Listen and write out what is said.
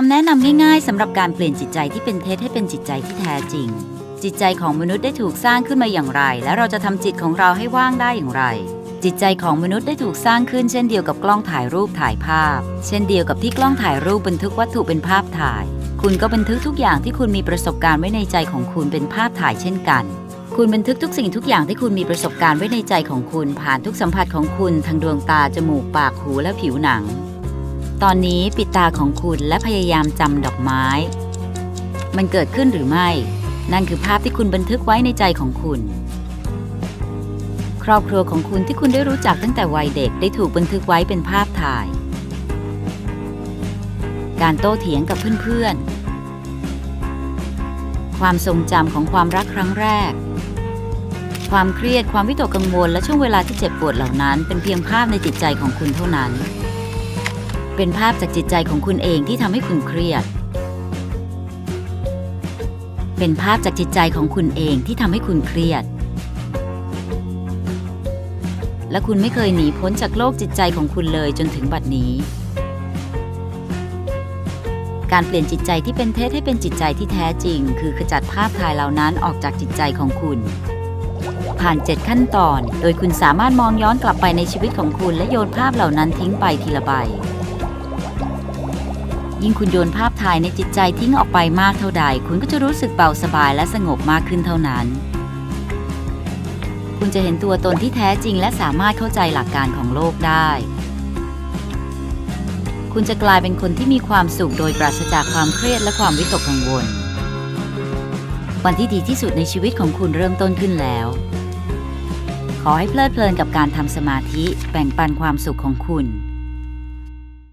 คำแนะนำง่ายๆสำหรับการเปลี่ยนจิตใจที่เป็นเท็จให้เป็นจิตใจที่แท้จริง จิตใจของมนุษย์ได้ถูกสร้างขึ้นมาอย่างไร และเราจะทำจิตของเราให้ว่างได้อย่างไร จิตใจของมนุษย์ได้ถูกสร้างขึ้นเช่นเดียวกับกล้องถ่ายรูปถ่ายภาพ เช่นเดียวกับที่กล้องถ่ายรูปบันทึกวัตถุเป็นภาพถ่าย คุณก็บันทึกทุกอย่างที่คุณมีประสบการณ์ไว้ในใจของคุณเป็นภาพถ่ายเช่นกัน คุณบันทึกทุกสิ่งทุกอย่างที่คุณมีประสบการณ์ไว้ในใจของคุณ ผ่านทุกสัมผัสของคุณทางดวงตาจมูกปากหูและผิวหนัง ตอนนี้ปิดตาของคุณและพยายามจำดอกไม้ มันเกิดขึ้นหรือไม่ นั่นคือภาพที่คุณบันทึกไว้ในใจของคุณ ครอบครัวของคุณที่คุณได้รู้จักตั้งแต่วัยเด็กได้ถูกบันทึกไว้เป็นภาพถ่าย การโต้เถียงกับเพื่อนๆ ความทรงจำของความรักครั้งแรก ความเครียดความวิตกกังวลและช่วงเวลาที่เจ็บปวดเหล่านั้น เป็นเพียงภาพในจิตใจของคุณเท่านั้น เป็นภาพจากจิตใจของคุณเองที่ทำให้คุณเครียด เป็นภาพจากจิตใจของคุณเองที่ทำให้คุณเครียด และคุณไม่เคยหนีพ้นจากโลกจิตใจของคุณเลยจนถึงบัดนี้ การเปลี่ยนจิตใจที่เป็นเท็จให้เป็นจิตใจที่แท้จริง คือขจัดภาพถ่ายเหล่านั้นออกจากจิตใจของคุณผ่าน 7 ขั้นตอน โดยคุณสามารถมองย้อนกลับไปในชีวิตของคุณและโยนภาพเหล่านั้นทิ้งไปทีละใบ ยิ่งคุณโยนภาพถ่ายในจิตใจทิ้งออกไปมากเท่าใด คุณก็จะรู้สึกเบาสบายและสงบมากขึ้นเท่านั้น คุณจะเห็นตัวตนที่แท้จริงและสามารถเข้าใจหลักการของโลกได้ คุณจะกลายเป็นคนที่มีความสุขโดยปราศจากความเครียดและความวิตกกังวล วันที่ดีที่สุดในชีวิตของคุณเริ่มต้นขึ้นแล้ว ขอให้เพลิดเพลินกับการทำสมาธิแบ่งปันความสุขของคุณ